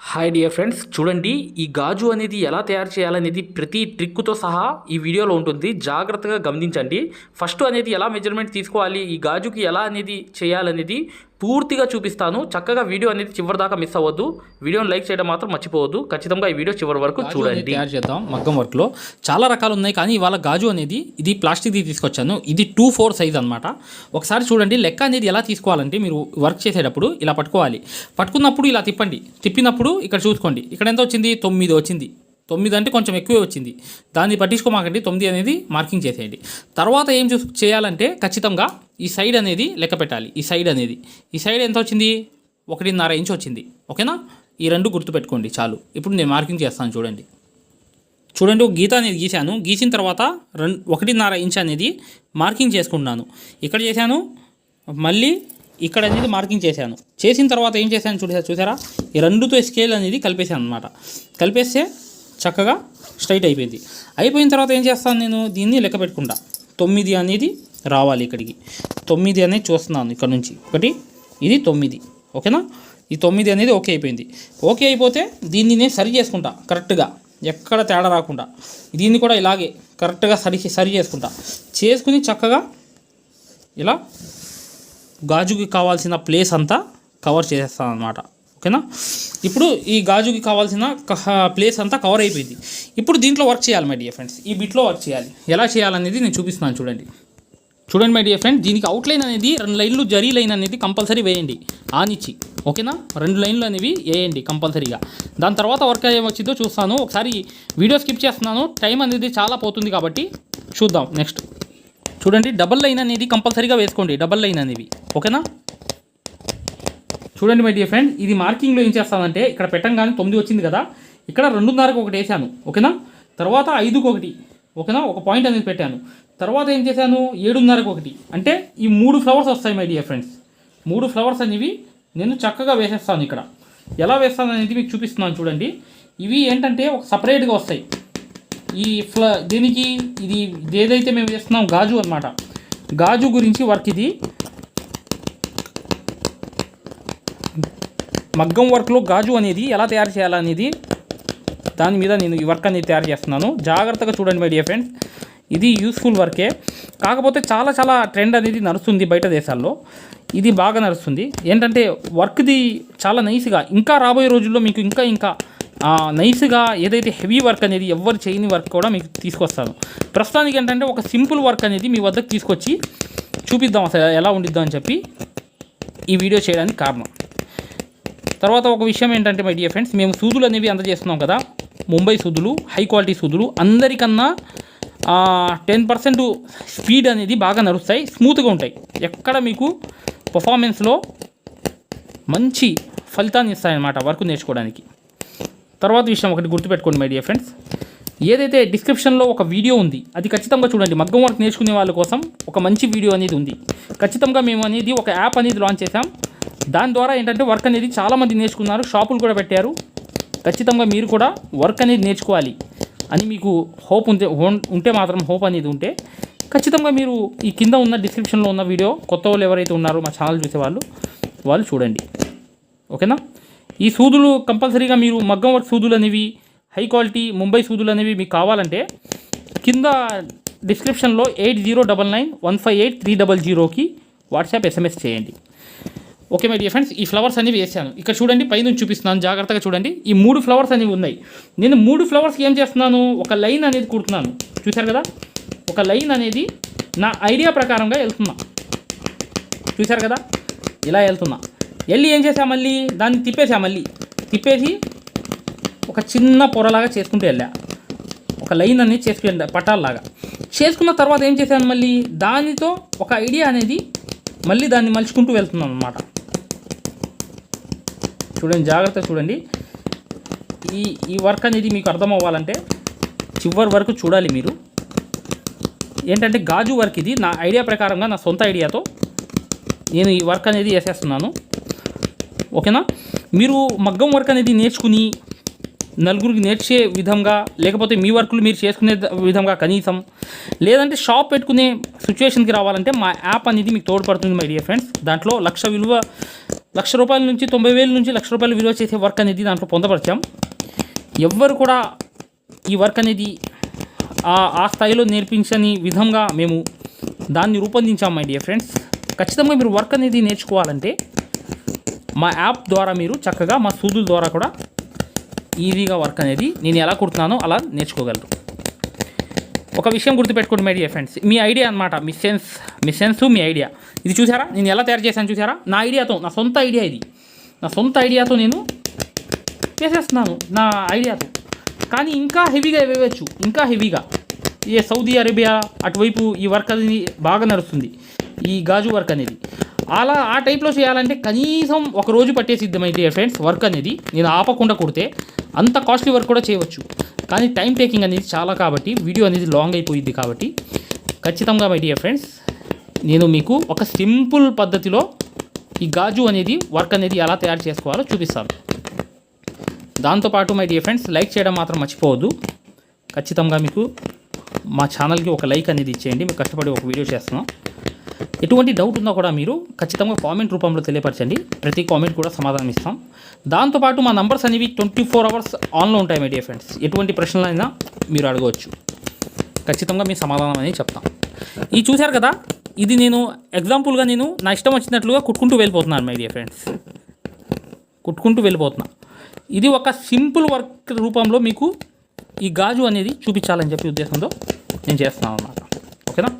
Hi dear friends చూడండి ఈ గాజు అనేది ఎలా తయారు చేయాలనేది ప్రతి ట్రిక్తో సహా ఈ వీడియోలో ఉంటుంది. జాగ్రత్తగా గమనించండి. ఫస్ట్ అనేది ఎలా మెజర్మెంట్ తీసుకోవాలి? ఈ గాజుకి ఎలా అనేది చేయాలనేది పూర్తిగా చూపిస్తాను. చక్కగా వీడియో అనేది చివరి దాకా మిస్ అవ్వద్దు. వీడియోని లైక్ చేయడం మాత్రం మర్చిపోవద్దు. ఖచ్చితంగా ఈ వీడియో చివరి వరకు చూడండి. తయారు చేద్దాం మగ్గం వర్క్లో. చాలా రకాలు ఉన్నాయి కానీ ఇవాళ గాజు అనేది ఇది ప్లాస్టిక్ది తీసుకొచ్చాను. ఇది టూ ఫోర్ సైజ్ అనమాట ఒకసారి చూడండి లెక్క అనేది ఎలా తీసుకోవాలంటే మీరు వర్క్ చేసేటప్పుడు ఇలా పట్టుకోవాలి. పట్టుకున్నప్పుడు ఇలా తిప్పండి. తిప్పినప్పుడు ఇక్కడ చూసుకోండి. ఇక్కడ ఎంత వచ్చింది? తొమ్మిది వచ్చింది. తొమ్మిది అంటే కొంచెం ఎక్కువే వచ్చింది. దాన్ని పట్టించుకోమాకండి. తొమ్మిది అనేది మార్కింగ్ చేసేయండి. తర్వాత ఏం చూ చేయాలంటే ఖచ్చితంగా ఈ సైడ్ అనేది లెక్క పెట్టాలి. ఈ సైడ్ అనేది. ఈ సైడ్ ఎంత వచ్చింది? ఒకటిన్నర ఇంచ్ వచ్చింది. ఓకేనా? ఈ రెండు గుర్తుపెట్టుకోండి చాలు. ఇప్పుడు నేను మార్కింగ్ చేస్తాను చూడండి. చూడండి ఒక గీత అనేది గీశాను. గీసిన తర్వాత రెండు ఒకటిన్నర ఇంచ్ అనేది మార్కింగ్ చేసుకుంటున్నాను. ఇక్కడ చేశాను. మళ్ళీ ఇక్కడ అనేది మార్కింగ్ చేశాను. చేసిన తర్వాత ఏం చేశాను చూసారా చూసారా? ఈ రెండుతో స్కేల్ అనేది కలిపేశాను అనమాట కలిపేస్తే చక్కగా స్ట్రైట్ అయిపోయింది. అయిపోయిన తర్వాత ఏం చేస్తాను నేను? దీన్ని లెక్క పెట్టుకుంటా. తొమ్మిది అనేది రావాలి ఇక్కడికి. తొమ్మిది అనేది చూస్తున్నాను ఇక్కడ నుంచి. ఒకటి ఇది తొమ్మిది. ఓకేనా? ఈ తొమ్మిది అనేది ఓకే అయిపోయింది. ఓకే అయిపోతే దీన్ని నేను సరి చేసుకుంటా కరెక్ట్గా. ఎక్కడ తేడా రాకుండా. దీన్ని కూడా ఇలాగే కరెక్ట్గా సరి సరి చేసుకుంటా. చేసుకుని చక్కగా ఇలా గాజుకి కావాల్సిన ప్లేస్ అంతా కవర్ చేసేస్తాను అనమాట ఓకేనా? ఇప్పుడు ఈ గాజుకి కావాల్సిన ప్లేస్ అంతా కవర్ అయిపోయింది. ఇప్పుడు దీంట్లో వర్క్ చేయాలి మై డియర్ ఫ్రెండ్స్ ఈ బిట్లో వర్క్ చేయాలి. ఎలా చేయాలనేది నేను చూపిస్తున్నాను చూడండి. చూడండి మై డియర్ ఫ్రెండ్ దీనికి అవుట్లైన్ అనేది రెండు లైన్లు జరీ లైన్ అనేది కంపల్సరీ వేయండి. ఆనిచ్చి ఓకేనా? రెండు లైన్లు అనేవి వేయండి కంపల్సరీగా దాని తర్వాత వర్క్ ఏమొచ్చిందో చూస్తాను. ఒకసారి వీడియో స్కిప్ చేస్తున్నాను. టైం అనేది చాలా పోతుంది కాబట్టి చూద్దాం. నెక్స్ట్ చూడండి డబల్ లైన్ అనేది కంపల్సరీగా వేసుకోండి. డబల్ లైన్ అనేవి. ఓకేనా? చూడండి మై డియర్ ఫ్రెండ్ ఇది మార్కింగ్లో ఏం చేస్తానంటే ఇక్కడ పెట్టంగానే తొమ్మిది వచ్చింది కదా. ఇక్కడ రెండున్నరకు ఒకటి వేసాను ఓకేనా? తర్వాత ఐదుకు ఒకటి ఓకేనా? ఒక పాయింట్ అనేది పెట్టాను. తర్వాత ఏం చేశాను? ఏడున్నరకు ఒకటి. అంటే ఈ మూడు ఫ్లవర్స్ వస్తాయి మై డియర్ ఫ్రెండ్స్ మూడు ఫ్లవర్స్ అనేవి నేను చక్కగా వేసేస్తాను ఇక్కడ. ఎలా వేస్తాను అనేది మీకు చూపిస్తున్నాను చూడండి. ఇవి ఏంటంటే ఒక సపరేట్గా వస్తాయి. ఈ ఫ్ల దీనికి ఇది ఏదైతే మేము వేస్తున్నాం గాజు అనమాట గాజు గురించి వర్క్ ఇది. మగ్గం వర్క్లో గాజు అనేది ఎలా తయారు చేయాలనేది దాని మీద నేను ఈ వర్క్ అనేది తయారు చేస్తున్నాను. జాగ్రత్తగా చూడండి మై డియర్ ఫ్రెండ్స్. ఇది యూస్ఫుల్ వర్కే. కాకపోతే చాలా చాలా ట్రెండ్ అనేది నడుస్తుంది బయట దేశాల్లో. ఇది బాగా నడుస్తుంది. ఏంటంటే వర్క్ది చాలా నైస్గా ఇంకా రాబోయే రోజుల్లో మీకు ఇంకా ఇంకా నైస్గా ఏదైతే హెవీ వర్క్ అనేది ఎవరు చేయని వర్క్ కూడా మీకు తీసుకొస్తాను. ప్రస్తుతానికి ఏంటంటే ఒక సింపుల్ వర్క్ అనేది మీ వద్దకు తీసుకొచ్చి చూపిద్దాం అసలు ఎలా ఉండిద్దాం అని చెప్పి ఈ వీడియో చేయడానికి కారణం. తర్వాత ఒక విషయం ఏంటంటే మై డియర్ ఫ్రెండ్స్ మేము సూదులు అనేవి అందజేస్తున్నాం కదా. ముంబై సూదులు హై క్వాలిటీ సూదులు అందరికన్నా టెన్ పర్సెంట్ స్పీడ్ అనేది బాగా నడుస్తాయి స్మూత్గా ఉంటాయి. ఎక్కడ మీకు పర్ఫార్మెన్స్లో మంచి ఫలితాన్ని ఇస్తాయన్నమాట వర్క్ నేర్చుకోవడానికి. తర్వాత విషయం ఒకటి గుర్తుపెట్టుకోండి మై డియర్ ఫ్రెండ్స్ ఏదైతే డిస్క్రిప్షన్లో ఒక వీడియో ఉంది అది ఖచ్చితంగా చూడండి. మగ్గం వర్క్ నేర్చుకునే వాళ్ళ కోసం ఒక మంచి వీడియో అనేది ఉంది. ఖచ్చితంగా మేము అనేది ఒక యాప్ అనేది లాంచ్ చేసాం దాని ద్వారా ఏంటంటే వర్క్ అనేది చాలామంది నేర్చుకున్నారు షాపులు కూడా పెట్టారు. ఖచ్చితంగా మీరు కూడా వర్క్ అనేది నేర్చుకోవాలి అని మీకు హోప్ ఉంటే ఉంటే మాత్రం హోప్ అనేది ఉంటే ఖచ్చితంగా మీరు ఈ కింద ఉన్న డిస్క్రిప్షన్లో ఉన్న వీడియో కొత్త వాళ్ళు ఎవరైతే ఉన్నారో మా ఛానల్ చూసేవాళ్ళు వాళ్ళు చూడండి. ఓకేనా? ఈ సూదులు కంపల్సరీగా మీరు మగ్గం వర్క్ సూదులు అనేవి హై క్వాలిటీ ముంబై సూదులు అనేవి మీకు కావాలంటే కింద డిస్క్రిప్షన్లో eight zero double nine one five eight three double జీరోకి వాట్సాప్ ఎస్ఎంఎస్ చేయండి. ఓకే మై డియర్ ఫ్రెండ్స్ ఈ ఫ్లవర్స్ అనేవి వేసాను ఇక్కడ చూడండి పైన చూపిస్తున్నాను. జాగ్రత్తగా చూడండి. ఈ మూడు ఫ్లవర్స్ అనేవి ఉన్నాయి. నేను మూడు ఫ్లవర్స్కి ఏం చేస్తున్నాను? ఒక లైన్ అనేది కుడుతున్నాను. చూశారు కదా? ఒక లైన్ అనేది నా ఐడియా ప్రకారంగా వెళ్తున్నా. చూశారు కదా? ఇలా వెళ్తున్నా. వెళ్ళి ఏం చేసా మళ్ళీ? దాన్ని తిప్పేసా మళ్ళీ. తిప్పేసి ఒక చిన్న పొరలాగా చేసుకుంటూ వెళ్ళా. ఒక లైన్ అనేది చేసుకుని పట్టాలలాగా చేసుకున్న తర్వాత ఏం చేశాను మళ్ళీ? దానితో ఒక ఐడియా అనేది మళ్ళీ దాన్ని మలుచుకుంటూ వెళ్తున్నాను అనమాట చూడండి జాగ్రత్త చూడండి. ఈ ఈ వర్క్ అనేది మీకు అర్థం అవ్వాలంటే చివరి వరకు చూడాలి మీరు. ఏంటంటే గాజు వర్క్ ఇది. నా ఐడియా ప్రకారంగా నా సొంత ఐడియాతో నేను ఈ వర్క్ అనేది చేసేస్తున్నాను ఓకేనా? మీరు మగ్గం వర్క్ అనేది నేర్చుకుని నలుగురికి నేర్చే విధంగా లేకపోతే మీ వర్కులు మీరు చేసుకునే విధంగా కనీసం లేదంటే షాప్ పెట్టుకునే సిచ్యువేషన్కి రావాలంటే మా యాప్ అనేది మీకు తోడ్పడుతుంది మై డియర్ ఫ్రెండ్స్ దాంట్లో లక్ష విలువ లక్ష రూపాయల నుంచి తొంభై వేల నుంచి లక్ష రూపాయలు విలువ చేసే వర్క్ అనేది దాంట్లో పొందపరిచాం. ఎవ్వరు కూడా ఈ వర్క్ అనేది ఆ ఆ స్థాయిలో నేర్పించని విధంగా మేము దాన్ని రూపొందించాం మై డియర్ ఫ్రెండ్స్ ఖచ్చితంగా మీరు వర్క్ అనేది నేర్చుకోవాలంటే మా యాప్ ద్వారా మీరు చక్కగా మా సూదుల ద్వారా కూడా ఈజీగా వర్క్ అనేది నేను ఎలా కుడుతున్నానో అలా నేర్చుకోగలరు. ఒక విషయం గుర్తుపెట్టుకోండి మై డియర్ ఫ్రెండ్స్ మీ ఐడియా అనమాట మీ సెన్స్ మీ సెన్స్ మీ ఐడియా. ఇది చూసారా? నేను ఎలా తయారు చేశాను చూసారా? నా ఐడియాతో నా సొంత ఐడియా ఇది. నా సొంత ఐడియాతో నేను చేసేస్తున్నాను నా ఐడియాతో. కానీ ఇంకా హెవీగా వేయవచ్చు ఇంకా హెవీగా. ఏ సౌదీ అరేబియా అటువైపు ఈ వర్క్ అది బాగా నడుస్తుంది ఈ గాజు వర్క్ అనేది. అలా ఆ టైప్లో చేయాలంటే కనీసం ఒక రోజు పట్టేసిద్ది మై ఫ్రెండ్స్ వర్క్ అనేది. నేను ఆపకుండా కుడితే అంత కాస్ట్లీ వర్క్ కూడా చేయవచ్చు. కానీ టైం టేకింగ్ అనేది చాలా కాబట్టి వీడియో అనేది లాంగ్ అయిపోయింది కాబట్టి ఖచ్చితంగా మై డియర్ ఫ్రెండ్స్ నేను మీకు ఒక సింపుల్ పద్ధతిలో ఈ గాజు అనేది వర్క్ అనేది ఎలా తయారు చేసుకోవాలో చూపిస్తాను. దాంతోపాటు మై డియర్ ఫ్రెండ్స్ లైక్ చేయడం మాత్రం మర్చిపోవద్దు. ఖచ్చితంగా మీకు మా ఛానల్కి ఒక లైక్ అనేది ఇచ్చేయండి. మేము కష్టపడి ఒక వీడియో చేస్తున్నాం. ఎటువంటి డౌట్ ఉన్నా కూడా మీరు ఖచ్చితంగా కామెంట్ రూపంలో తెలియపరచండి. ప్రతి కామెంట్ కూడా సమాధానం ఇస్తాం. దాంతోపాటు మా నంబర్స్ అనేవి ట్వంటీ ఫోర్ అవర్స్ ఆన్లో ఉంటాయి మై డియర్ ఫ్రెండ్స్. ఎటువంటి ప్రశ్నలైనా మీరు అడగవచ్చు. ఖచ్చితంగా మీ సమాధానం అనేది చెప్తాం. ఈ చూశారు కదా ఇది నేను ఎగ్జాంపుల్గా నేను నా ఇష్టం వచ్చినట్లుగా కుట్టుకుంటూ వెళ్ళిపోతున్నాను మై డియర్ ఫ్రెండ్స్ కుట్టుకుంటూ వెళ్ళిపోతున్నా. ఇది ఒక సింపుల్ వర్క్ రూపంలో మీకు ఈ గాజు అనేది చూపించాలని చెప్పి ఉద్దేశంతో నేను చేస్తున్నాను అన్నమాట ఓకేనా?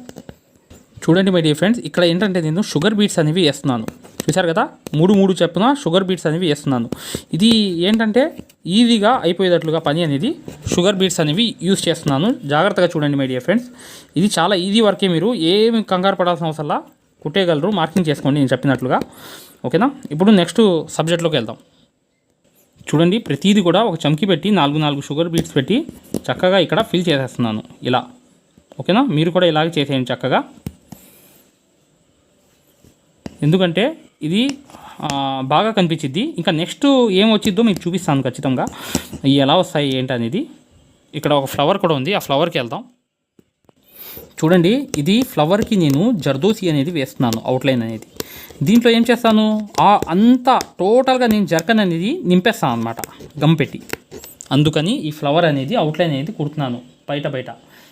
చూడండి మై డియర్ ఫ్రెండ్స్ ఇక్కడ ఏంటంటే నేను షుగర్ బీట్స్ అనేవి వేస్తున్నాను. చూసారు కదా? మూడు మూడు చెప్పున షుగర్ బీట్స్ అనేవి వేస్తున్నాను. ఇది ఏంటంటే ఈజీగా అయిపోయేటట్లుగా పని అనేది షుగర్ బీట్స్ అనేవి యూస్ చేస్తున్నాను. జాగ్రత్తగా చూడండి మై డియర్ ఫ్రెండ్స్. ఇది చాలా ఈజీ వర్కే మీరు. ఏమి కంగారు పడాల్సిన అవసరంలా కుట్టేయగలరు. మార్కింగ్ చేసుకోండి నేను చెప్పినట్లుగా. ఓకేనా? ఇప్పుడు నెక్స్ట్ సబ్జెక్ట్లోకి వెళ్దాం. చూడండి ప్రతిదీ కూడా ఒక చమ్కి పెట్టి నాలుగు నాలుగు షుగర్ బీట్స్ పెట్టి చక్కగా ఇక్కడ ఫిల్ చేసేస్తున్నాను. ఇలా. ఓకేనా? మీరు కూడా ఇలాగే చేసేయండి చక్కగా. ఎందుకంటే ఇది బాగా కనిపించిద్ది. ఇంకా నెక్స్ట్ ఏం వచ్చిద్దో మీకు చూపిస్తాను ఖచ్చితంగా. ఎలా వస్తాయి ఏంటి అనేది ఇక్కడ ఒక ఫ్లవర్ కూడా ఉంది ఆ ఫ్లవర్కి వెళ్దాం. చూడండి ఇది ఫ్లవర్కి నేను జర్దోసి అనేది వేస్తున్నాను అవుట్లైన్ అనేది. దీంట్లో ఏం చేస్తాను ఆ అంతా టోటల్గా నేను జర్కన్ అనేది నింపేస్తాను అనమాట గమ్ పెట్టి. అందుకని ఈ ఫ్లవర్ అనేది అవుట్లైన్ అనేది కుడుతున్నాను బయట బయట.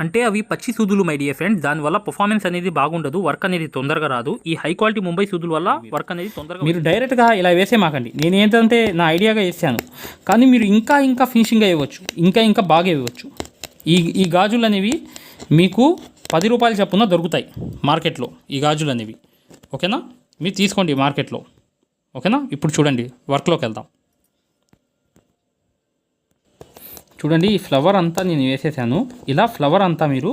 అంటే అవి పచ్చి సూదులు మై డియర్ ఫ్రెండ్స్ దానివల్ల పర్ఫార్మెన్స్ అనేది బాగుండదు వర్క్ అనేది తొందరగా రాదు. ఈ హై క్వాలిటీ ముంబై సూదుల వల్ల వర్క్ అనేది తొందరగా మీరు డైరెక్ట్గా ఇలా వేసే మాకండి. నేను ఏంటంటే నా ఐడియాగా వేసాను. కానీ మీరు ఇంకా ఇంకా ఫినిషింగ్గా ఇవ్వచ్చు. ఇంకా ఇంకా బాగా ఇవ్వచ్చు. ఈ ఈ గాజులు అనేవి మీకు పది రూపాయలు చొప్పున దొరుకుతాయి మార్కెట్లో ఈ గాజులు అనేవి. ఓకేనా? మీరు తీసుకోండి మార్కెట్లో. ఓకేనా? ఇప్పుడు చూడండి వర్క్లోకి వెళ్దాం. చూడండి ఈ ఫ్లవర్ అంతా నేను వేసేసాను. ఇలా ఫ్లవర్ అంతా మీరు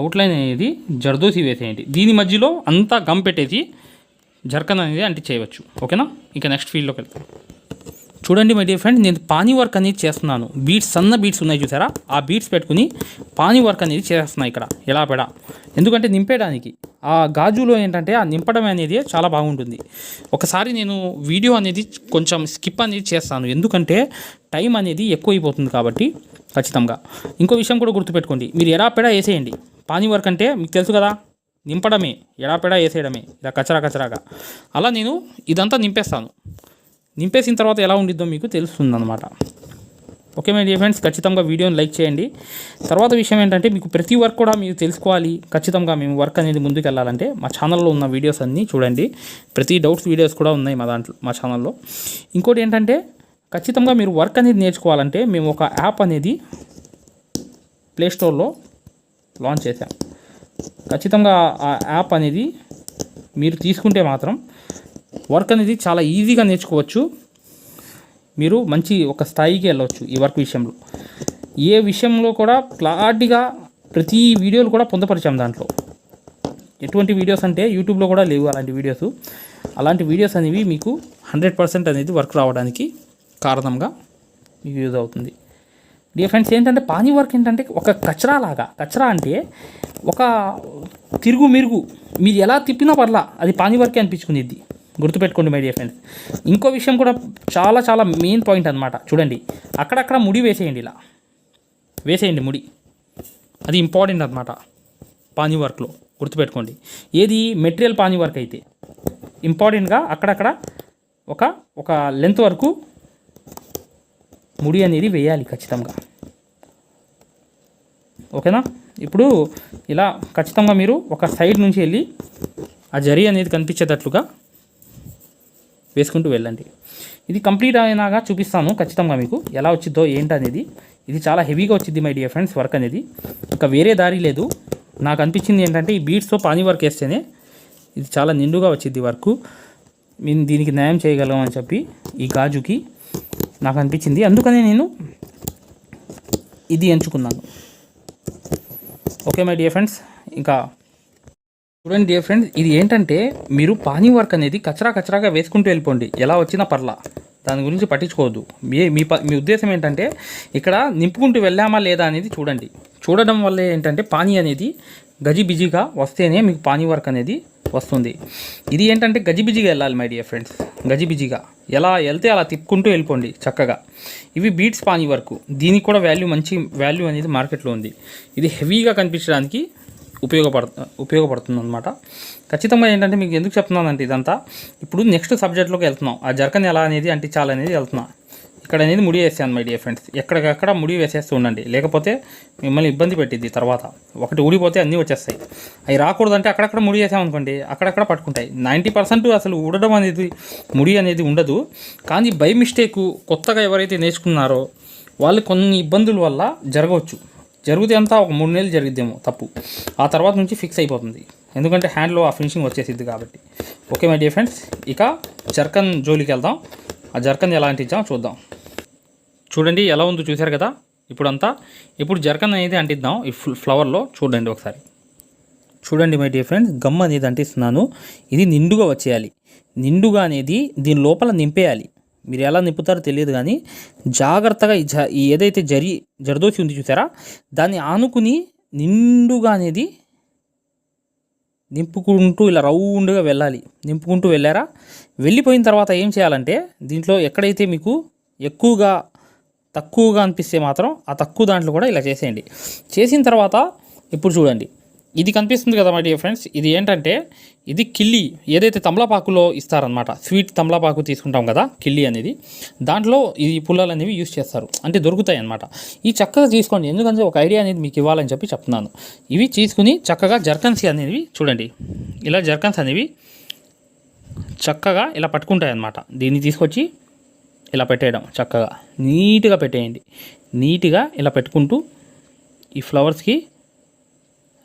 అవుట్లైన్ అనేది జర్దోసి వేసేయండి. దీని మధ్యలో అంతా గమ్ పెట్టేసి జర్కన్ అనేది అంటి చేయవచ్చు. ఓకేనా ఇంకా నెక్స్ట్ ఫీల్డ్లోకి వెళ్తాం చూడండి మై డియర్ ఫ్రెండ్ నేను పానీ వర్క్ అనేది చేస్తున్నాను. బీట్స్ సన్న బీట్స్ ఉన్నాయి చూసారా? ఆ బీట్స్ పెట్టుకుని పానీ వర్క్ అనేది చేస్తున్నాను ఇక్కడ. ఎలా పెడా? ఎందుకంటే నింపేయడానికి. ఆ గాజులో ఏంటంటే ఆ నింపడం అనేది చాలా బాగుంటుంది. ఒకసారి నేను వీడియో అనేది కొంచెం స్కిప్ అనేది చేస్తాను. ఎందుకంటే టైం అనేది ఎక్కువ అయిపోతుంది కాబట్టి ఖచ్చితంగా. ఇంకో విషయం కూడా గుర్తుపెట్టుకోండి. మీరు ఎడాపెడా వేసేయండి. పానీ వర్క్ అంటే మీకు తెలుసు కదా నింపడమే. ఎడాపెడా వేసేయడమే. ఇలా కచరా కచరాగా. అలా నేను ఇదంతా నింపేస్తాను. నింపేసిన తర్వాత ఎలా ఉండిద్దో మీకు తెలుస్తుంది అనమాట ఓకే మై డియర్ ఫ్రెండ్స్ ఖచ్చితంగా వీడియోని లైక్ చేయండి. తర్వాత విషయం ఏంటంటే మీకు ప్రతి వర్క్ కూడా మీరు తెలుసుకోవాలి. ఖచ్చితంగా మేము వర్క్ అనేది ముందుకు వెళ్ళాలంటే మా ఛానల్లో ఉన్న వీడియోస్ అన్నీ చూడండి. ప్రతి డౌట్స్ వీడియోస్ కూడా ఉన్నాయి మా దాంట్లో మా ఛానల్లో. ఇంకోటి ఏంటంటే ఖచ్చితంగా మీరు వర్క్ అనేది నేర్చుకోవాలంటే మేము ఒక యాప్ అనేది ప్లేస్టోర్లో లాంచ్ చేశాం. ఖచ్చితంగా ఆ యాప్ అనేది మీరు తీసుకుంటే మాత్రం వర్క్ అనేది చాలా ఈజీగా నేర్చుకోవచ్చు. మీరు మంచి ఒక స్థాయికి వెళ్ళవచ్చు ఈ వర్క్ విషయంలో. ఏ విషయంలో కూడా క్లారిటీగా ప్రతి వీడియోలు కూడా పొందపరిచాం దాంట్లో. ఎటువంటి వీడియోస్ అంటే యూట్యూబ్లో కూడా లేవు అలాంటి వీడియోస్. అలాంటి వీడియోస్ అనేవి మీకు హండ్రెడ్ పర్సెంట్ అనేది వర్క్ రావడానికి కారణంగా మీకు యూజ్ అవుతుంది. డియర్ ఫ్రెండ్స్ ఏంటంటే పానీ వర్క్ ఏంటంటే ఒక కచరా లాగా. కచరా అంటే ఒక తిరుగు మిరుగు. మీరు ఎలా తిప్పినా పర్లా అది పానీ వర్కే అనిపించుకునేది. గుర్తుపెట్టుకోండి మై డియర్ ఫ్రెండ్స్ ఇంకో విషయం కూడా చాలా చాలా మెయిన్ పాయింట్ అనమాట చూడండి అక్కడక్కడ ముడి వేసేయండి ఇలా. వేసేయండి ముడి. అది ఇంపార్టెంట్ అనమాట పానీ వర్క్లో. గుర్తుపెట్టుకోండి. ఏది? మెటీరియల్ పానీ వర్క్ అయితే. ఇంపార్టెంట్గా అక్కడక్కడ ఒక ఒక లెంత్ వరకు ముడి అనేది వేయాలి ఖచ్చితంగా. ఓకేనా? ఇప్పుడు ఇలా ఖచ్చితంగా మీరు ఒక సైడ్ నుంచి వెళ్ళి ఆ జరి అనేది కనిపించేటట్లుగా వేసుకుంటూ వెళ్ళండి. ఇది కంప్లీట్ అయినాక చూపిస్తాను ఖచ్చితంగా మీకు. ఎలా వచ్చిందో ఏంటనేది. ఇది చాలా హెవీగా వచ్చింది మై డియర్ ఫ్రెండ్స్ వర్క్ అనేది. ఇంకా వేరే దారి లేదు. నాకు అనిపించింది ఏంటంటే ఈ బీడ్స్తో పానీ వర్క్ వేస్తేనే ఇది చాలా నిండుగా వచ్చింది వర్క్ మేము దీనికి న్యాయం చేయగలం అని చెప్పి ఈ గాజుకి నాకు అనిపించింది. అందుకనే నేను ఇది ఎంచుకున్నాను. ఓకే మై డియర్ ఫ్రెండ్స్ ఇంకా చూడండి డియర్ ఫ్రెండ్స్ ఇది ఏంటంటే మీరు పానీ వర్క్ అనేది కచరా కచరాగా వేసుకుంటూ వెళ్ళిపోండి. ఎలా వచ్చినా పర్లా. దాని గురించి పట్టించుకోవద్దు. మీ మీ ప- మీ ఉద్దేశం ఏంటంటే ఇక్కడ నింపుకుంటూ వెళ్ళామా లేదా అనేది చూడండి. చూడడం వల్ల ఏంటంటే పానీ అనేది గజిబిజిగా వస్తేనే మీకు పానీ వర్క్ అనేది వస్తుంది. ఇది ఏంటంటే గజిబిజిగా వెళ్ళాలి మై డియర్ ఫ్రెండ్స్ గజిబిజిగా ఎలా వెళ్తే అలా తిప్పుకుంటూ వెళ్ళిపోండి చక్కగా. ఇవి బీట్స్ పానీ వర్క్. దీనికి కూడా వాల్యూ మంచి వాల్యూ అనేది మార్కెట్లో ఉంది. ఇది హెవీగా కనిపించడానికి ఉపయోగపడ ఉపయోగపడుతుంది అనమాట ఖచ్చితంగా ఏంటంటే మీకు ఎందుకు చెప్తున్నానంటే ఇదంతా. ఇప్పుడు నెక్స్ట్ సబ్జెక్ట్లోకి వెళ్తున్నాం. ఆ జర్కన్ ఎలా అనేది అంటించాలనేది వెళ్తున్నా. ఇక్కడ అనేది ముడి వేసాను మై డియర్ ఫ్రెండ్స్. ఎక్కడికక్కడ ముడి వేసేస్తూ ఉండండి. లేకపోతే మిమ్మల్ని ఇబ్బంది పెట్టింది తర్వాత. ఒకటి ఊడిపోతే అన్నీ వచ్చేస్తాయి. అవి రాకూడదంటే అక్కడక్కడ ముడి వేసామనుకోండి అక్కడక్కడ పట్టుకుంటాయి. నైంటీ పర్సెంట్ అసలు ఊడడం అనేది ముడి అనేది ఉండదు. కానీ బై మిస్టేక్ కొత్తగా ఎవరైతే నేర్చుకున్నారో వాళ్ళు కొన్ని ఇబ్బందుల వల్ల జరగవచ్చు. జరిగితే అంతా ఒక మూడు నెలలు జరిగిద్దేమో తప్పు. ఆ తర్వాత నుంచి ఫిక్స్ అయిపోతుంది. ఎందుకంటే హ్యాండ్లో ఆ ఫినిషింగ్ వచ్చేసిద్ది కాబట్టి. ఓకే మై డియర్ ఫ్రెండ్స్ ఇక జర్కన్ జోలికి వెళ్దాం. ఆ జర్కన్ ఎలా అంటించామో చూద్దాం. చూడండి ఎలా ఉందో చూశారు కదా? ఇప్పుడంతా ఇప్పుడు జర్కన్ అనేది అంటిద్దాం. ఈ ఫ్లవర్లో చూడండి ఒకసారి. చూడండి మై డియర్ ఫ్రెండ్స్ గమ్ అనేది అంటిస్తున్నాను. ఇది నిండుగా వచ్చేయాలి. నిండుగా అనేది దీని లోపల నింపేయాలి. మీరు ఎలా నింపుతారో తెలియదు కానీ జాగ్రత్తగా ఈ జ ఈ ఏదైతే జరి జరదోసి ఉంది చూసారా దాన్ని ఆనుకుని నిండుగా అనేది నింపుకుంటూ ఇలా రౌండ్గా వెళ్ళాలి. నింపుకుంటూ వెళ్ళారా? వెళ్ళిపోయిన తర్వాత ఏం చేయాలంటే దీంట్లో ఎక్కడైతే మీకు ఎక్కువగా తక్కువగా అనిపిస్తే మాత్రం ఆ తక్కువ దాంట్లో కూడా ఇలా చేసేయండి. చేసిన తర్వాత ఇప్పుడు చూడండి. ఇది కనిపిస్తుంది కదా మై డియర్ ఫ్రెండ్స్ ఇది ఏంటంటే ఇది కిల్లి ఏదైతే తమలపాకులో ఇస్తారనమాట స్వీట్ తమలపాకు తీసుకుంటాం కదా కిల్లి అనేది దాంట్లో ఈ పుల్లలు అనేవి యూస్ చేస్తారు. అంటే దొరుకుతాయి అనమాట ఈ చక్కగా తీసుకోండి. ఎందుకంటే ఒక ఐడియా అనేది మీకు ఇవ్వాలని చెప్పి చెప్తున్నాను. ఇవి తీసుకుని చక్కగా జర్కన్స్ అనేవి చూడండి. ఇలా జర్కన్స్ అనేవి చక్కగా ఇలా పట్టుకుంటాయి అన్నమాట దీన్ని తీసుకొచ్చి ఇలా పెట్టేయడం చక్కగా. నీట్గా పెట్టేయండి. నీట్గా ఇలా పెట్టుకుంటూ ఈ ఫ్లవర్స్కి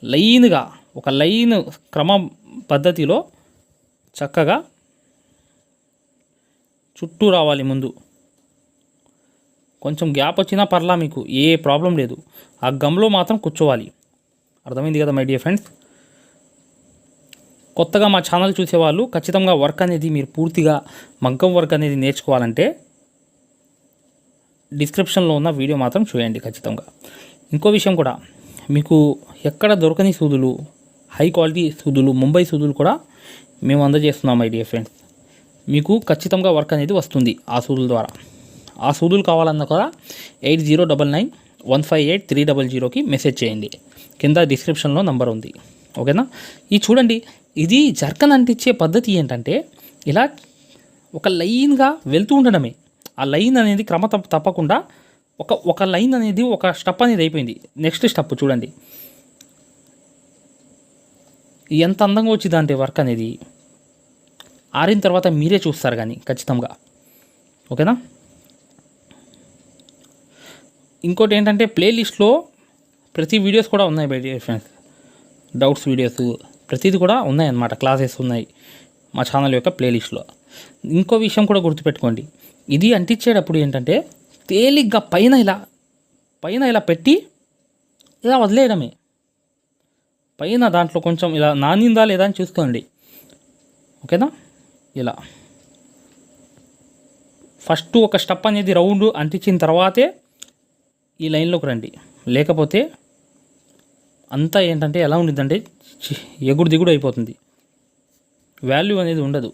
లైన్గా ఒక లైన్ క్రమం పద్ధతిలో చక్కగా చుట్టూ రావాలి ముందు. కొంచెం గ్యాప్ వచ్చినా పర్లా మీకు ఏ ప్రాబ్లం లేదు. ఆ గమ్లో మాత్రం కూర్చోవాలి. అర్థమైంది కదా మై డియర్ ఫ్రెండ్స్? కొత్తగా మా ఛానల్ చూసేవాళ్ళు ఖచ్చితంగా వర్క్ అనేది మీరు పూర్తిగా మగ్గం వర్క్ అనేది నేర్చుకోవాలంటే డిస్క్రిప్షన్లో ఉన్న వీడియో మాత్రం చూడండి ఖచ్చితంగా. ఇంకో విషయం కూడా మీకు ఎక్కడ దొరకని సూదులు హై క్వాలిటీ సూదులు ముంబై సూదులు కూడా మేము అందజేస్తున్నాం మై డియర్ ఫ్రెండ్స్ మీకు ఖచ్చితంగా వర్క్ అనేది వస్తుంది ఆ సూదుల ద్వారా. ఆ సూదులు కావాలన్నా కూడా eight zero double nine one five eight three double జీరోకి మెసేజ్ చేయండి. కింద డిస్క్రిప్షన్లో నంబర్ ఉంది. ఓకేనా? ఈ చూడండి ఇది జర్కన్ అంటించే పద్ధతి ఏంటంటే ఇలా ఒక లైన్గా వెళ్తూ ఉండడమే. ఆ లైన్ అనేది క్రమ తప్పకుండా ఒక ఒక లైన్ అనేది ఒక స్టెప్ అనేది అయిపోయింది. నెక్స్ట్ స్టెప్ చూడండి. ఎంత అందంగా వచ్చిందంటే వర్క్ అనేది ఆరిన తర్వాత మీరే చూస్తారు కానీ ఖచ్చితంగా. ఓకేనా? ఇంకోటి ఏంటంటే ప్లేలిస్ట్లో ప్రతి వీడియోస్ కూడా ఉన్నాయి బయట ఫ్రెండ్స్. డౌట్స్ వీడియోస్ ప్రతిది కూడా ఉన్నాయి అన్నమాట క్లాసెస్ ఉన్నాయి మా ఛానల్ యొక్క ప్లేలిస్ట్లో ఇంకో విషయం కూడా గుర్తుపెట్టుకోండి. ఇది అంటించేటప్పుడు ఏంటంటే తేలిగ్గా పైన ఇలా పైన ఇలా పెట్టి ఇలా వదిలేయడమే. పైన దాంట్లో కొంచెం ఇలా నానిందా లేదా అని చూసుకోండి. ఓకేనా? ఇలా. ఫస్ట్ ఒక స్టెప్ అనేది రౌండ్ అంటించిన తర్వాతే ఈ లైన్లోకి రండి. లేకపోతే అంతా ఏంటంటే ఎలా ఉండిద్దంటే ఎగుడు దిగుడు అయిపోతుంది. వాల్యూ అనేది ఉండదు.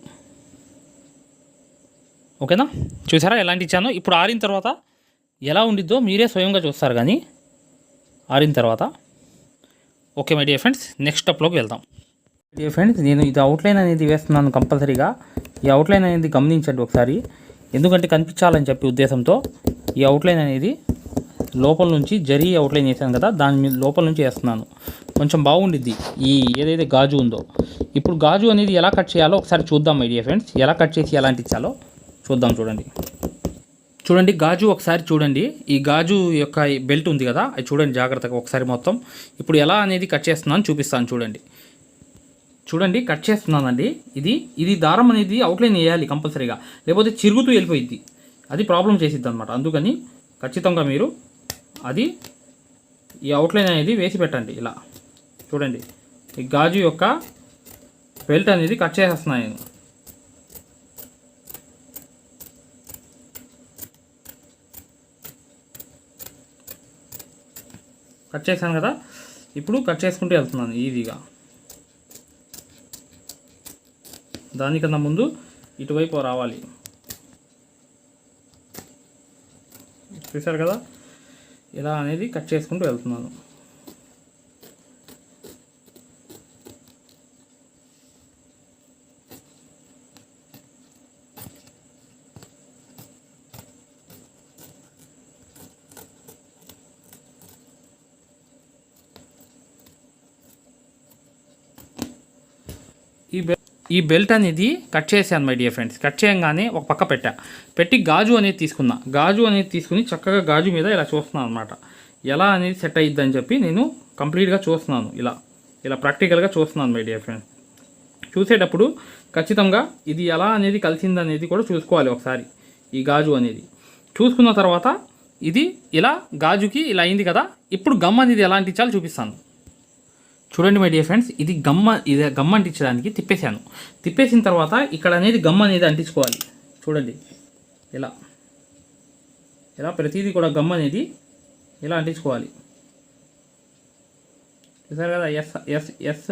ఓకేనా? చూసారా ఎలాంటి ఇచ్చానో ఇప్పుడు ఆరిన తర్వాత ఎలా ఉండిద్దో మీరే స్వయంగా చూస్తారు కానీ ఆరిన తర్వాత okay my dear friends next స్టెప్లోకి వెళ్దాం. డియర్ ఫ్రెండ్స్ నేను ఇది అవుట్లైన్ అనేది వేస్తున్నాను కంపల్సరీగా. ఈ అవుట్లైన్ అనేది గమనించండి ఒకసారి. ఎందుకంటే కనిపించాలని చెప్పి ఉద్దేశంతో ఈ అవుట్లైన్ అనేది లోపల నుంచి జరీ అవుట్లైన్ వేసాను కదా దాని మీద లోపల నుంచి వేస్తున్నాను. కొంచెం బాగుండిద్ది ఈ ఏదైతే గాజు ఉందో. ఇప్పుడు గాజు అనేది ఎలా కట్ చేయాలో ఒకసారి చూద్దాం మై డియర్ ఫ్రెండ్స్ ఎలా కట్ చేసి ఎలా అంటించాలో చూద్దాం చూడండి. చూడండి గాజు ఒకసారి చూడండి. ఈ గాజు యొక్క బెల్ట్ ఉంది కదా అది చూడండి జాగ్రత్తగా ఒకసారి మొత్తం. ఇప్పుడు ఎలా అనేది కట్ చేస్తున్నాను చూపిస్తాను చూడండి. చూడండి కట్ చేస్తున్నానండి. ఇది ఇది దారం అనేది అవుట్లైన్ వేయాలి కంపల్సరీగా. లేకపోతే చిరుగుతూ వెళ్ళిపోయిద్ది. అది ప్రాబ్లం చేసిద్ది అనమాట అందుకని ఖచ్చితంగా మీరు అది ఈ అవుట్లైన్ అనేది వేసి పెట్టండి ఇలా. చూడండి ఈ గాజు యొక్క బెల్ట్ అనేది కట్ చేసేస్తున్నాను నేను. కట్ చేశాను కదా. ఇప్పుడు కట్ చేసుకుంటూ వెళ్తున్నాను ఈజీగా. దానికన్నా ముందు ఇటువైపు రావాలి. చూశారు కదా? ఇలా అనేది కట్ చేసుకుంటూ వెళ్తున్నాను. ఈ బెల్ట్ అనేది కట్ చేశాను మై డియర్ ఫ్రెండ్స్ కట్ చేయగానే ఒక పక్క పెట్టా. పెట్టి గాజు అనేది తీసుకున్నా. గాజు అనేది తీసుకుని చక్కగా గాజు మీద ఇలా చూస్తున్నాను అనమాట ఎలా అనేది సెట్ అయ్యిద్ది అని చెప్పి నేను కంప్లీట్గా చూస్తున్నాను. ఇలా ఇలా ప్రాక్టికల్గా చూస్తున్నాను మై డియర్ ఫ్రెండ్స్ చూసేటప్పుడు ఖచ్చితంగా ఇది ఎలా అనేది కలిసింది అనేది కూడా చూసుకోవాలి ఒకసారి ఈ గాజు అనేది. చూసుకున్న తర్వాత ఇది ఇలా గాజుకి ఇలా అయింది కదా ఇప్పుడు గమ్ అనేది ఎలా అంటించాలో చూపిస్తాను. చూడండి మై డియర్ ఫ్రెండ్స్ ఇది గమ్మ ఇది గమ్మ అంటించడానికి తిప్పేశాను. తిప్పేసిన తర్వాత ఇక్కడ అనేది గమ్మ అనేది అంటించుకోవాలి. చూడండి ఇలా ఇలా ప్రతిదీ కూడా గమ్ అనేది ఇలా అంటించుకోవాలి? చూసారు కదా ఎస్ ఎస్ ఎస్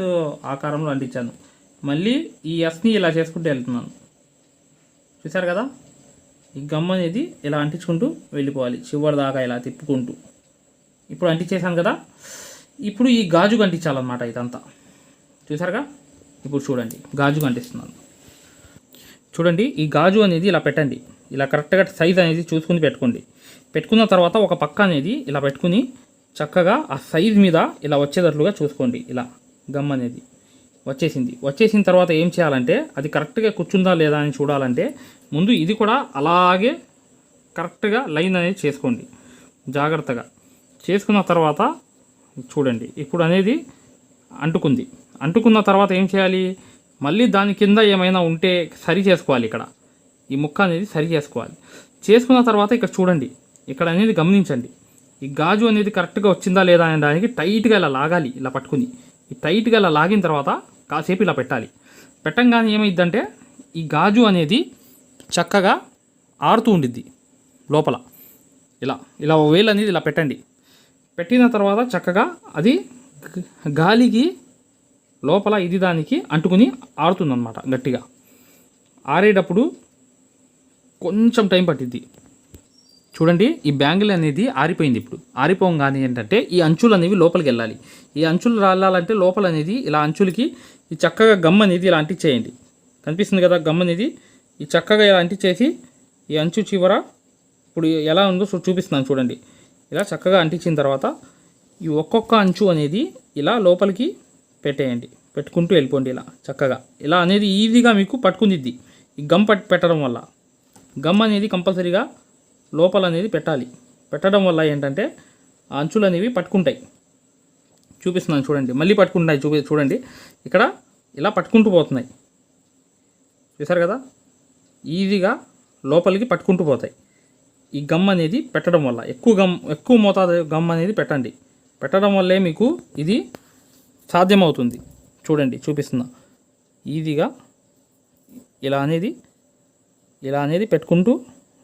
ఆకారంలో అంటించాను. మళ్ళీ ఈ ఎస్ని ఇలా చేసుకుంటూ వెళ్తున్నాను. చూసారు కదా ఈ గమ్ అనేది ఇలా అంటించుకుంటూ వెళ్ళిపోవాలి. చివరి దాకా ఇలా తిప్పుకుంటూ. ఇప్పుడు అంటించేసాను కదా ఇప్పుడు ఈ గాజు అంటించాలన్నమాట ఇదంతా. చూసారుగా? ఇప్పుడు చూడండి. గాజు అంటిస్తున్నాను చూడండి ఈ గాజు అనేది ఇలా పెట్టండి. ఇలా కరెక్ట్గా సైజ్ అనేది చూసుకుని పెట్టుకోండి. పెట్టుకున్న తర్వాత ఒక పక్క అనేది ఇలా పెట్టుకుని చక్కగా ఆ సైజ్ మీద ఇలా వచ్చేటట్లుగా చూసుకోండి. ఇలా గమ్ అనేది వచ్చేసింది. వచ్చేసిన తర్వాత ఏం చేయాలంటే అది కరెక్ట్గా కూర్చుందా లేదా అని చూడాలంటే ముందు ఇది కూడా అలాగే కరెక్ట్గా లైన్ అనేది చేసుకోండి. జాగ్రత్తగా. చేసుకున్న తర్వాత చూడండి. ఇప్పుడు అనేది అంటుకుంది. అంటుకున్న తర్వాత ఏం చేయాలి? మళ్ళీ దాని కింద ఏమైనా ఉంటే సరి చేసుకోవాలి ఇక్కడ. ఈ ముక్క అనేది సరి చేసుకోవాలి. చేసుకున్న తర్వాత ఇక్కడ చూడండి. ఇక్కడ అనేది గమనించండి. ఈ గాజు అనేది కరెక్ట్గా వచ్చిందా లేదా అనే దానికి టైట్గా ఇలా లాగాలి ఇలా పట్టుకుని. ఈ టైట్గా ఇలా లాగిన తర్వాత కాసేపు ఇలా పెట్టాలి. పెట్టంగానే ఏమైందంటే ఈ గాజు అనేది చక్కగా ఆరుతూ ఉండిద్ది లోపల. ఇలా ఇలా ఓ వేలు అనేది ఇలా పెట్టండి. పెట్టిన తర్వాత చక్కగా అది గాలికి లోపల ఇది దానికి అంటుకుని ఆడుతుందన్నమాట గట్టిగా. ఆరేటప్పుడు కొంచెం టైం పట్టిద్ది. చూడండి ఈ బ్యాంగిల్ అనేది ఆరిపోయింది ఇప్పుడు. ఆరిపోగానే ఏంటంటే ఈ అంచులు అనేవి లోపలికి వెళ్ళాలి. ఈ అంచులు రాలాలంటే లోపల అనేది ఇలా అంచులకి ఈ చక్కగా గమ్ అనేది ఇలా అంటించేయండి కనిపిస్తుంది కదా గమ్ అనేది? ఈ చక్కగా ఇలా అంటించేసి ఈ అంచు చివర ఇప్పుడు ఎలా ఉందో చూపిస్తున్నాను చూడండి. ఇలా చక్కగా అంటించిన తర్వాత ఈ ఒక్కొక్క అంచు అనేది ఇలా లోపలికి పెట్టేయండి. పెట్టుకుంటూ వెళ్ళిపోండి ఇలా చక్కగా. ఇలా అనేది ఈజీగా మీకు పట్టుకుందిద్ది. ఈ గమ్ పట్ పెట్టడం వల్ల. గమ్ అనేది కంపల్సరీగా లోపల అనేది పెట్టాలి. పెట్టడం వల్ల ఏంటంటే ఆ అంచులు అనేవి పట్టుకుంటాయి. చూపిస్తున్నాను చూడండి. మళ్ళీ పట్టుకుంటున్నాయి చూపి చూడండి. ఇక్కడ ఇలా పట్టుకుంటూ పోతున్నాయి. చూసారు కదా? ఈజీగా లోపలికి పట్టుకుంటూ పోతాయి. ఈ గమ్ అనేది పెట్టడం వల్ల ఎక్కువ గమ్ ఎక్కువ మోతాదు గమ్ అనేది పెట్టండి. పెట్టడం వల్లే మీకు ఇది సాధ్యమవుతుంది. చూడండి చూపిస్తున్నా. ఈజీగా ఇలా అనేది ఇలా అనేది పెట్టుకుంటూ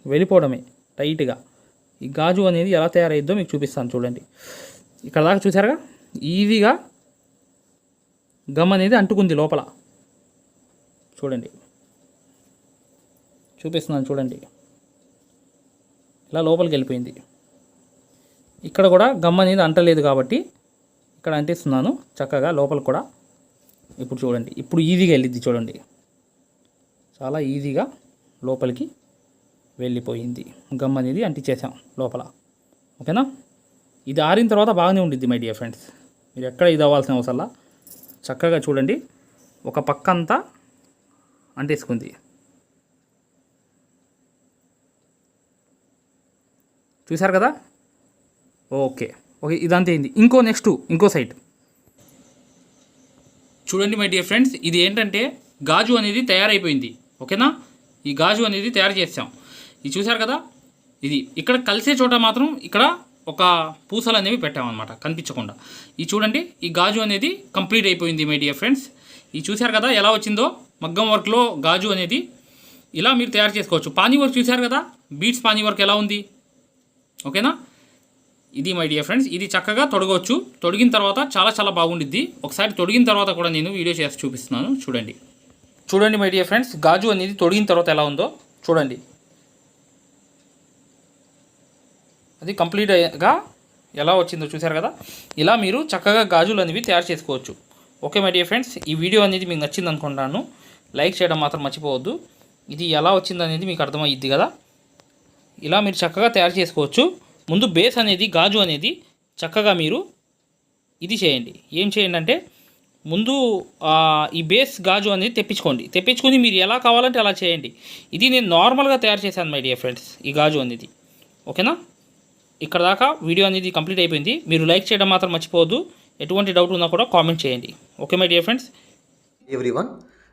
వెళ్ళిపోవడమే టైట్గా. ఈ గాజు అనేది ఎలా తయారైద్దో మీకు చూపిస్తాను చూడండి. ఇక్కడ దాకా చూసారుగా ఈజీగా గమ్ అనేది అంటుకుంది లోపల. చూడండి. చూపిస్తున్నాను చూడండి. ఇలా లోపలికి వెళ్ళిపోయింది. ఇక్కడ కూడా గమ్ అనేది అంటలేదు కాబట్టి ఇక్కడ అంటిస్తున్నాను చక్కగా లోపల కూడా. ఇప్పుడు చూడండి ఇప్పుడు ఈజీగా వెళ్ళిద్ది చూడండి. చాలా ఈజీగా లోపలికి వెళ్ళిపోయింది. గమ్ అనేది అంటించేసాం లోపల. ఓకేనా? ఇది ఆరిన తర్వాత బాగానే ఉండిద్ది మై డియర్ ఫ్రెండ్స్ మీరు ఎక్కడ ఇది అవ్వాల్సిన అవసరంలా చక్కగా చూడండి ఒక పక్క అంతా అంటేసుకుంది చూసారు కదా? ఓకే. ఓకే ఇదంతా అయింది. ఇంకో నెక్స్ట్ ఇంకో సైట్ చూడండి మై డియర్ ఫ్రెండ్స్ ఇది ఏంటంటే గాజు అనేది తయారైపోయింది. ఓకేనా? ఈ గాజు అనేది తయారు చేసాం ఇది చూసారు కదా? ఇది ఇక్కడ కలిసే చోట మాత్రం ఇక్కడ ఒక పూసలు అనేవి పెట్టామన్నమాట కనిపించకుండా. ఈ చూడండి ఈ గాజు అనేది కంప్లీట్ అయిపోయింది మై డియర్ ఫ్రెండ్స్ ఇది చూసారు కదా ఎలా వచ్చిందో? మగ్గం వర్క్లో గాజు అనేది ఇలా మీరు తయారు చేసుకోవచ్చు. పానీ వర్క్ చూసారు కదా? బీట్స్ పానీ వర్క్ ఎలా ఉంది? ఓకేనా? ఇది మై డియర్ ఫ్రెండ్స్ ఇది చక్కగా తొడగవచ్చు తొడిగిన తర్వాత చాలా చాలా బాగుండిద్ది. ఒకసారి తొడిగిన తర్వాత కూడా నేను వీడియో చేసి చూపిస్తున్నాను. చూడండి. చూడండి మై డియర్ ఫ్రెండ్స్ గాజు అనేది తొడిగిన తర్వాత ఎలా ఉందో చూడండి. అది కంప్లీట్గా ఎలా వచ్చిందో చూసారు కదా? ఇలా మీరు చక్కగా గాజులు అనేవి తయారు చేసుకోవచ్చు. ఓకే మై డియర్ ఫ్రెండ్స్ ఈ వీడియో అనేది మీకు నచ్చింది అనుకుంటాను లైక్ చేయడం మాత్రం మర్చిపోవద్దు. ఇది ఎలా వచ్చిందనేది మీకు అర్థమయ్యిద్ది కదా? ఇలా మీరు చక్కగా తయారు చేసుకోవచ్చు. ముందు బేస్ అనేది గాజు అనేది చక్కగా మీరు ఇది చేయండి. ఏం చేయండి అంటే ముందు ఈ బేస్ గాజు అనేది తెప్పించుకోండి. తెప్పించుకొని మీరు ఎలా కావాలంటే అలా చేయండి. ఇది నేను నార్మల్గా తయారు చేశాను మై డియర్ ఫ్రెండ్స్ ఈ గాజు అనేది. ఓకేనా? ఇక్కడ దాకా వీడియో అనేది కంప్లీట్ అయిపోయింది. మీరు లైక్ చేయడం మాత్రం మర్చిపోవద్దు. ఎటువంటి డౌట్ ఉన్నా కూడా కామెంట్ చేయండి. Okay my dear friends everyone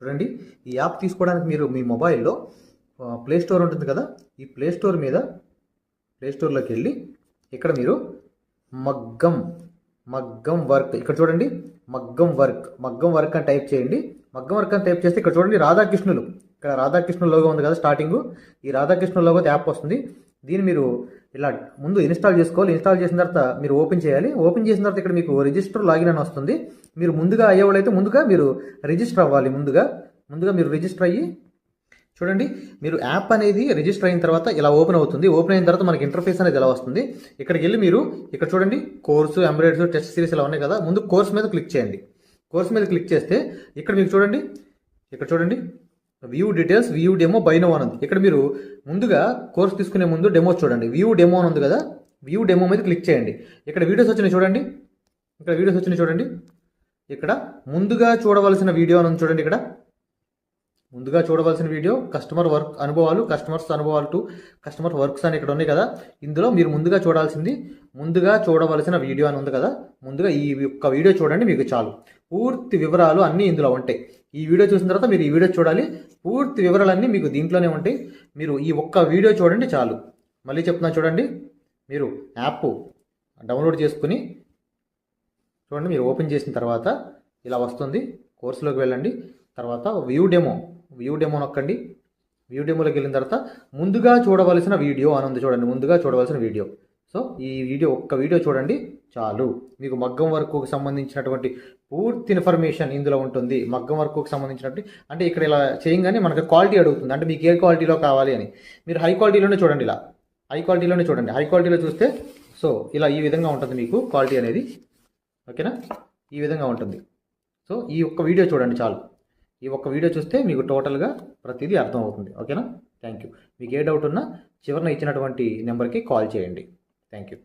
చూడండి. ఈ యాప్ తీసుకోవడానికి మీరు మీ మొబైల్లో ప్లే స్టోర్ ఉంటుంది కదా? ఈ ప్లే స్టోర్ మీద ప్లే స్టోర్లోకి వెళ్ళి ఇక్కడ మీరు మగ్గం మగ్గం వర్క్ ఇక్కడ చూడండి. మగ్గం వర్క్ మగ్గం వర్క్ అని టైప్ చేయండి. మగ్గం వర్క్ అని టైప్ చేస్తే ఇక్కడ చూడండి రాధాకృష్ణులు. ఇక్కడ రాధాకృష్ణుల లోగో ఉంది కదా స్టార్టింగ్ ఈ రాధాకృష్ణుల లోగో యాప్ వస్తుంది. దీన్ని మీరు ఇలా ముందు ఇన్స్టాల్ చేసుకోవాలి. ఇన్స్టాల్ చేసిన తర్వాత మీరు ఓపెన్ చేయాలి. ఓపెన్ చేసిన తర్వాత ఇక్కడ మీకు రిజిస్టర్ లాగిన్ అని వస్తుంది. మీరు ముందుగా అయ్యేవాళ్ళైతే ముందుగా మీరు రిజిస్టర్ అవ్వాలి ముందుగా. ముందుగా మీరు రిజిస్టర్ అయ్యి చూడండి మీరు యాప్ అనేది రిజిస్టర్ అయిన తర్వాత ఇలా ఓపెన్ అవుతుంది. ఓపెన్ అయిన తర్వాత మనకి ఇంటర్ఫేస్ అనేది ఇలా వస్తుంది? ఇక్కడికి వెళ్ళి మీరు ఇక్కడ చూడండి కోర్సు ఎంబ్రాయిడ్స్ టెస్ట్ సిరీస్ ఇలా ఉన్నాయి కదా. ముందు కోర్స్ మీద క్లిక్ చేయండి. కోర్స్ మీద క్లిక్ చేస్తే ఇక్కడ మీకు చూడండి ఇక్కడ చూడండి వ్యూ డీటెయిల్స్ వ్యూ డెమో బైనో అని ఉంది ఇక్కడ మీరు ముందుగా కోర్స్ తీసుకునే ముందు డెమో చూడండి. వ్యూ డెమో అని ఉంది కదా. వ్యూ డెమో మీద క్లిక్ చేయండి. ఇక్కడ వీడియోస్ వచ్చినాయి చూడండి. ఇక్కడ వీడియోస్ వచ్చినాయి చూడండి. ఇక్కడ ముందుగా చూడవలసిన వీడియో అని చూడండి ఇక్కడ. ముందుగా చూడవలసిన వీడియో కస్టమర్ వర్క్ అనుభవాలు కస్టమర్స్ అనుభవాలు టు కస్టమర్ వర్క్స్ అని ఇక్కడ ఉన్నాయి కదా. ఇందులో మీరు ముందుగా చూడాల్సింది ముందుగా చూడవలసిన వీడియో అని ఉంది కదా. ముందుగా ఈ యొక్క వీడియో చూడండి మీకు చాలు. పూర్తి వివరాలు అన్నీ ఇందులో ఉంటాయి. ఈ వీడియో చూసిన తర్వాత మీరు ఈ వీడియో చూడాలి. పూర్తి వివరాలన్నీ మీకు దీంట్లోనే ఉంటాయి. మీరు ఈ ఒక్క వీడియో చూడండి చాలు. మళ్ళీ చెప్తున్నా చూడండి. మీరు యాప్ డౌన్లోడ్ చేసుకుని చూడండి మీరు ఓపెన్ చేసిన తర్వాత ఇలా వస్తుంది. కోర్సులోకి వెళ్ళండి. తర్వాత వ్యూ డెమో. వ్యూ డెమో నొక్కండి. వ్యూ డెమోలోకి వెళ్ళిన తర్వాత ముందుగా చూడవలసిన వీడియో అని ఉంది చూడండి. ముందుగా చూడవలసిన వీడియో. సో ఈ వీడియో ఒక్క వీడియో చూడండి. చాలు. మీకు మగ్గం వర్క్కు సంబంధించినటువంటి పూర్తి ఇన్ఫర్మేషన్ ఇందులో ఉంటుంది. మగ్గం వర్క్కు సంబంధించినటువంటి అంటే ఇక్కడ ఇలా చేయగానే మనకు క్వాలిటీ అడుగుతుంది. అంటే మీకు ఏ క్వాలిటీలో కావాలి అని. మీరు హై క్వాలిటీలోనే చూడండి ఇలా. హై క్వాలిటీలోనే చూడండి. హై క్వాలిటీలో చూస్తే సో ఇలా ఈ విధంగా ఉంటుంది మీకు క్వాలిటీ అనేది. ఓకేనా? ఈ విధంగా ఉంటుంది. సో ఈ ఒక్క వీడియో చూడండి చాలు. ఈ ఒక్క వీడియో చూస్తే మీకు టోటల్గా ప్రతిదీ అర్థమవుతుంది. ఓకేనా? థ్యాంక్ యూ మీకు ఏ డౌట్ ఉన్నా చివరిన ఇచ్చినటువంటి నెంబర్కి కాల్ చేయండి. Thank you